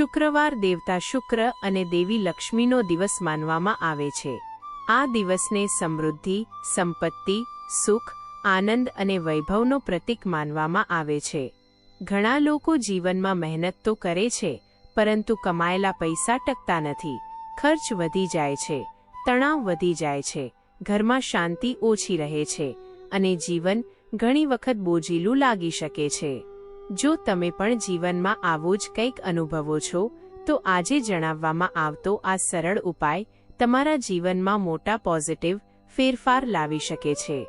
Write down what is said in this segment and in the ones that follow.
શુક્રવાર દેવતા શુક્ર અને દેવી લક્ષ્મીનો દિવસ માનવામાં આવે છે. આ દિવસને સમૃદ્ધિ, સંપત્તિ, સુખ, આનંદ અને વૈભવનો પ્રતીક માનવામાં આવે છે. ઘણા લોકો જીવનમાં મહેનત તો કરે છે, પરંતુ કમાયેલા પૈસા ટકતા નથી. ખર્ચ વધી જાય છે, તણાવ વધી જાય છે, ઘરમાં શાંતિ ઓછી રહે છે અને જીવન ઘણી વખત બોજીલું લાગી શકે છે. જો તમે પણ જીવનમાં આવો જ કંઈક અનુભવો છો, તો આજે જણાવવામાં આવતો આ સરળ ઉપાય તમારા જીવનમાં મોટા પોઝિટિવ ફેરફાર લાવી શકે છે.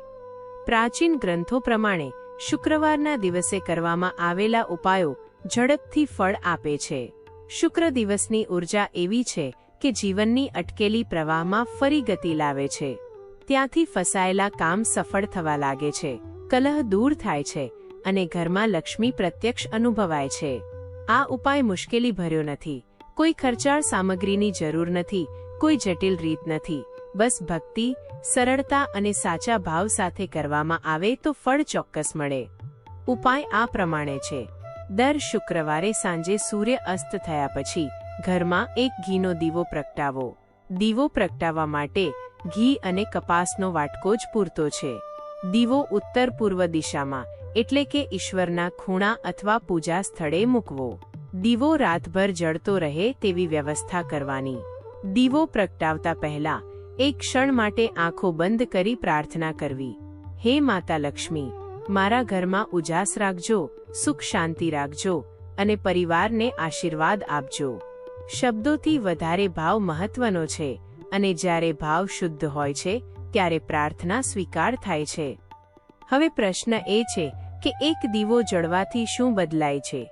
પ્રાચીન ગ્રંથો પ્રમાણે, શુક્રવારના દિવસે કરવામાં આવેલા ઉપાયો ઝડપથી ફળ આપે છે. શુક્ર દિવસની ઊર્જા એવી છે કે જીવનની અટકેલી પ્રવાહમાં ફરી ગતિ લાવે છે. ત્યાંથી ફસાયેલા કામ સફળ થવા લાગે છે. કલહ દૂર થાય છે. અને ઘરમાં લક્ષ્મી પ્રત્યક્ષ અનુભવાય છે. આ ઉપાય મુશ્કેલી ભર્યો નથી. કોઈ ખર્ચાળ સામગ્રીની જરૂર નથી. કોઈ જટિલ રીત નથી. બસ ભક્તિ, સરળતા અને સાચા ભાવ સાથે કરવામાં આવે તો ફળ ચોક્કસ મળે. ઉપાય આ પ્રમાણે છે. દર શુક્રવારે સાંજે સૂર્ય અસ્ત થયા પછી ઘરમાં એક ઘીનો દીવો પ્રગટાવો. દીવો પ્રગટાવવા માટે ઘી અને કપાસનો વાટકો જ પૂરતો છે. દીવો ઉત્તર પૂર્વ દિશામાં એટલે કે ઈશ્વરના ખૂણા અથવા પૂજા સ્થળે મૂકવો. દીવો રાતભર જળતો રહે તેવી વ્યવસ્થા કરવાની. દીવો પ્રગટાવતા પહેલા, એક ક્ષણ માટે આંખો બંધ કરી પ્રાર્થના કરવી. હે માતા લક્ષ્મી, મારા ઘરમાં ઉજાસ રાખજો, સુખ શાંતિ રાખજો અને પરિવારને આશીર્વાદ આપજો. શબ્દોથી વધારે ભાવ મહત્વનો છે અને જ્યારે ભાવ શુદ્ધ હોય છે, ત્યારે પ્રાર્થના સ્વીકાર થાય છે. હવે પ્રશ્ન એ છે કે એક દીવો જળવાથી શું બદલાય છે?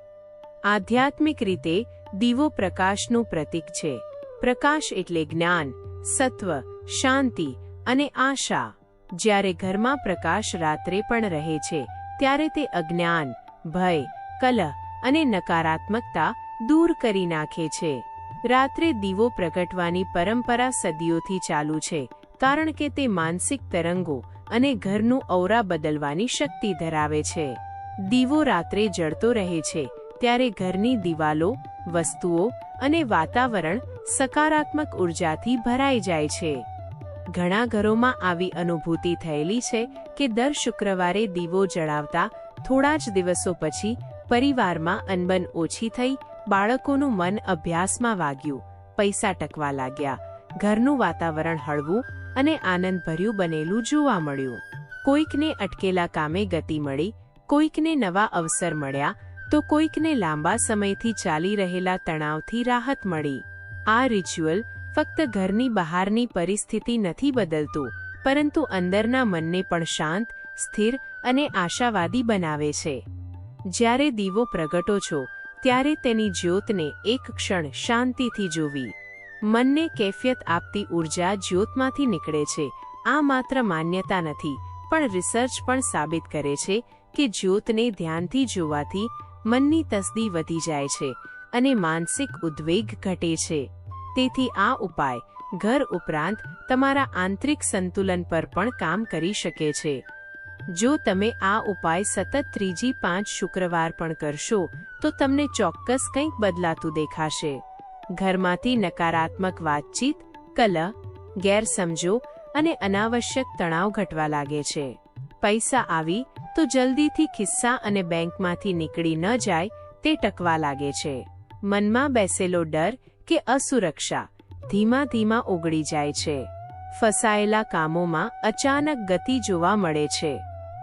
આધ્યાત્મિક રીતે, દીવો પ્રકાશનું પ્રતીક છે. પ્રકાશ એટલે જ્ઞાન, સત્વ, શાંતિ અને આશા. જ્યારે ઘરમાં પ્રકાશ રાત્રે પણ રહે છે, ત્યારે તે અજ્ઞાન, ભય, કલહ અને નકારાત્મકતા દૂર કરી નાખે છે. રાત્રે દીવો પ્રગટવાની પરંપરા સદીઓથી ચાલુ છે, કારણ કે તે માનસિક તરંગો અને ઘરનું ઔરા બદલવાની શક્તિ ધરાવે છે. દીવો રાત્રે જળતો રહે છે, ત્યારે ઘરની દિવાલો, વસ્તુઓ અને વાતાવરણ સકારાત્મક ઉર્જાથી ભરાઈ જાય છે. ઘણા ઘરોમાં આવી અનુભૂતિ થયેલી છે કે દર શુક્રવારે દીવો જળાવતા થોડા જ દિવસો પછી પરિવારમાં અનબન ઓછી થઈ, બાળકોનું મન અભ્યાસમાં વાગ્યું, પૈસા ટકવા લાગ્યા, ઘરનું વાતાવરણ હળવું અને આનંદભર્યું બનેલું જોવા મળ્યું. કોઈકને અટકેલા કામે ગતિ મળી, કોઈકને નવા અવસર મળ્યા, તો કોઈકને લાંબા સમયથી ચાલી રહેલા તણાવથી રાહત મળી. આ રિચ્યુઅલ ફક્ત ઘરની બહારની પરિસ્થિતિ નથી બદલતું, પરંતુ અંદરના મનને પણ શાંત, સ્થિર અને આશાવાદી બનાવે છે. જ્યારે દીવો પ્રગટો છો, ત્યારે તેની જ્યોતને એક ક્ષણ શાંતિથી જોવી. મનને કેફિયત આપતી ઊર્જા જ્યોતમાંથી નીકળે છે. આ માત્ર માન્યતા નથી, પણ રિસર્ચ પણ સાબિત કરે છે કે જ્યોતને ધ્યાનથી જોવાથી મનની તસદી વધી જાય છે અને માનસિક ઉદ્વેગ ઘટે છે. તેથી આ ઉપાય, ઘર ઉપરાંત તમારા આંતરિક સંતુલન પર પણ કામ કરી શકે છે. જો તમે આ ઉપાય સતત ત્રીજી પાંચ શુક્રવાર પણ કરશો, તો તમને ચોક્કસ કંઈક બદલાતું દેખાશે. ઘરમાંથી નકારાત્મક વાતચીત, કલહ, ગેરસમજો અને અનાવશ્યક તણાવ ઘટવા લાગે છે. પૈસા આવી તો જલ્દીથી ખિસ્સા અને બેંકમાંથી નીકળી ન જાય તે ટકવા લાગે છે. મનમાં બેસેલો ડર કે અસુરક્ષા ધીમા ધીમા ઓગળી જાય છે. ફસાયેલા કામોમાં અચાનક ગતિ જોવા મળે છે.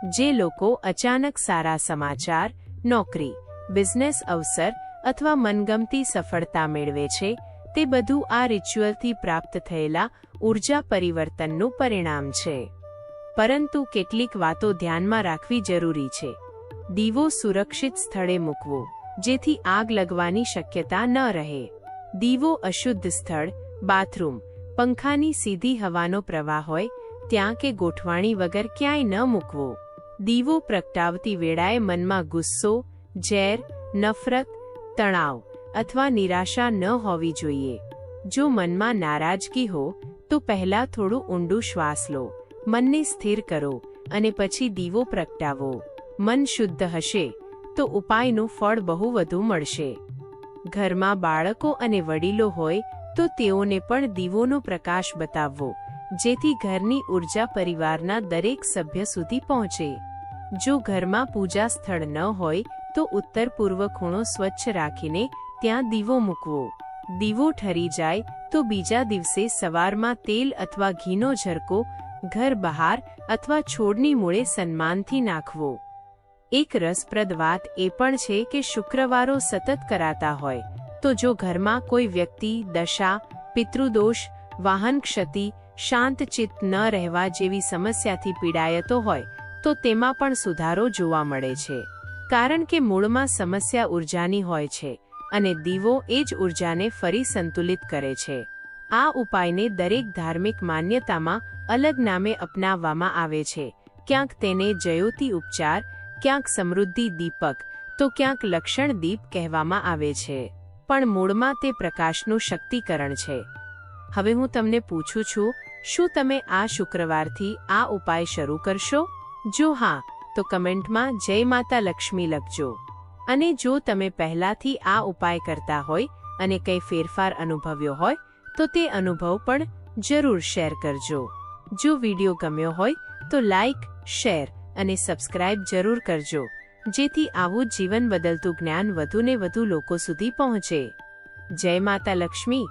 જે લોકો અચાનક સારા સમાચાર, નોકરી, બિઝનેસ અવસર અથવા મનગમતી સફળતા મેળવે છે, તે બધું આ રિચ્યુઅલથી પ્રાપ્ત થયેલા ઊર્જા પરિવર્તનનું પરિણામ છે. પરંતુ કેટલીક વાતો ધ્યાનમાં રાખવી જરૂરી છે. દીવો સુરક્ષિત સ્થળે મૂકવો, જેથી આગ લગવાની શક્યતા ન રહે. દીવો અશુદ્ધ સ્થળ, બાથરૂમ, પંખાની સીધી હવાનો પ્રવાહ હોય, ત્યાં કે ગોઠવાણી વગર ક્યાંય ન મૂકવો. દીવો પ્રગટાવતી વેળાએ મનમાં ગુસ્સો, ઝેર, નફરત તણાવ અથવા નિરાશા ન હોવી જોઈએ. જો મનમાં નારાજગી હો, તો પહેલા થોડું ઊંડું શ્વાસ લો. મનને સ્થિર કરો અને પછી દીવો પ્રગટાવો. મન શુદ્ધ હશે, તો ઉપાયનું ફળ બહુ વધુ મળશે. ઘરમાં બાળકો અને વડીલો હોય, તો તેઓને પણ દીવોનો પ્રકાશ બતાવવો, જેથી ઘરની ઊર્જા પરિવારના દરેક સભ્ય સુધી પહોંચે. જો ઘરમાં પૂજા સ્થળ ન હોય તો ઉત્તર પૂર્વ ખૂણો સ્વચ્છ રાખીને ત્યાં દીવો મૂકવો. દીવો ઠરી જાય તો બીજા દિવસે સવારમાં તેલ અથવા ઘીનો ઝરકો, ઘર બહાર અથવા છોડની મૂળે સન્માનથી નાખવો. એક રસપ્રદ વાત એ પણ છે કે શુક્રવારો સતત કરાતા હોય, તો જો ઘરમાં કોઈ વ્યક્તિ, દશા, પિતૃદોષ, વાહન ક્ષતિ, શાંત ચિત્ત ન રહેવા જેવી સમસ્યાથી પીડાયતો હોય, તો તેમાં પણ સુધારો જોવા મળે છે. કારણ કે મૂળમાં સમસ્યા ઉર્જાની હોય છે અને દીવો એ જ ઉર્જાને ફરી સંતુલિત કરે છે. આ ઉપાયને દરેક ધાર્મિક માન્યતામાં અલગ નામે અપનાવવામાં આવે છે. ક્યાંક તેને જયોતિ ઉપચાર, ક્યાંક સમૃદ્ધિ દીપક, તો ક્યાંક લક્ષણ દીપ કહેવામાં આવે છે. પણ મૂળમાં તે પ્રકાશનું શક્તિકરણ છે. હવે હું તમને પૂછું છું, શું તમે આ શુક્રવારથી આ ઉપાય શરૂ કરશો? જો હા તો કમેન્ટમાં જય માતા લક્ષ્મી લખજો. અને જો તમે પહેલાથી આ ઉપાય કરતા હોય અને કંઈ ફેરફાર અનુભવ્યો હોય, તો તે અનુભવ પણ જરૂર શેર કરજો. જો વીડિયો ગમ્યો હોય, તો લાઈક, શેર અને સબસ્ક્રાઇબ જરૂર કરજો, જેથી આવું જીવન બદલતું જ્ઞાન વધુને વધુ લોકો સુધી પહોંચે. જય માતા લક્ષ્મી.